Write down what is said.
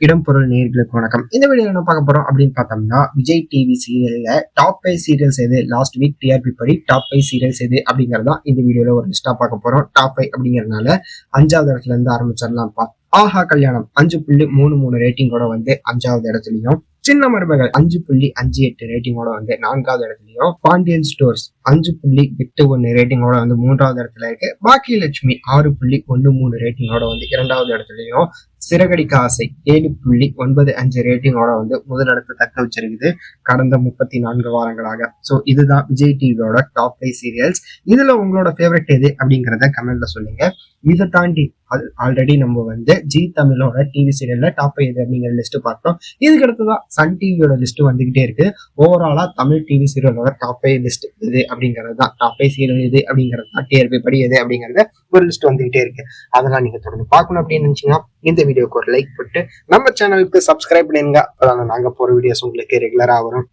இடம் பொருள் நேர்களுக்கு வணக்கம். இந்த வீடியோ என்ன பார்க்க போறோம் அப்படின்னு பார்த்தோம்னா விஜய் டிவி சீரியல்ல டாப் ஃபைவ் சீரியல்ஸ் எது? லாஸ்ட் வீக் டிஆர்பி படி டாப் ஃபைவ் சீரியல்ஸ் எது? அப்படிங்கறதா இந்த வீடியோல ஒரு லிஸ்டா பார்க்க போறோம். டாப் ஃபைவ் அப்படிங்கறதுனால அஞ்சாவது இடத்துல இருந்து ஆரம்பிச்சிடலாம்ப்பா ஆஹா கல்யாணம் அஞ்சு புள்ளி மூணு மூணு ரேட்டிங்கோட வந்து அஞ்சாவது இடத்துலயும் சின்ன மருமகள் அஞ்சு புள்ளி அஞ்சு எட்டு ரேட்டிங்கோட வந்து நான்காவது இடத்துலயும் பாண்டியன் ஸ்டோர்ஸ் அஞ்சு புள்ளி எட்டு ஒன்னு ரேட்டிங்கோட வந்து மூன்றாவது இடத்துல இருக்கு. பாக்கியலட்சுமி ஆறு புள்ளி ஒன்னு மூணு ரேட்டிங்கோட வந்து இரண்டாவது இடத்துலயும். சிறகடிக்க ஆசை ஏழு புள்ளி ஒன்பது அஞ்சு ரேட்டிங்கோட வந்து முதலிடத்தை தக்க வச்சிருக்குது. கடந்த முப்பத்தி நான்கு வாரங்களாக. ஸோ இதுதான் விஜய் டிவியோட டாப் ஃபைவ் சீரியல்ஸ் இதுல உங்களோட ஃபேவரட் எது அப்படிங்கிறத கமெண்ட்ல சொல்லுங்க. இதை தாண்டி ஆல்ரெடி நம்ம வந்து ஜி தமிழோட டிவி சீரியல்ல டாப் எது அப்படிங்கிற லிஸ்ட் பார்த்தோம் இதுக்கு அடுத்ததான் சன் டிவியோட லிஸ்ட் வந்துகிட்டே இருக்கு. ஓவராலா தமிழ் டிவி சீரியலோட டாப் ஃபைவ் லிஸ்ட் இது அப்படிங்கிறது தான் நான் ஃபைவ் சீரியல் அப்படிங்கிறது தான் டிஆர்பி படி எது ஒரு லிஸ்ட் வந்துகிட்டே இருக்கு. அதெல்லாம் நீங்க தொடர்ந்து பார்க்கணும் அப்படின்னு நினைச்சீங்கன்னா இந்த வீடியோக்கு ஒரு லைக் போட்டு நம்ம சேனலுக்கு சப்ஸ்கிரைப் பண்ணிருங்க. அதான் நாங்க போற வீடியோஸ் உங்களுக்கு ரெகுலரா வரும்.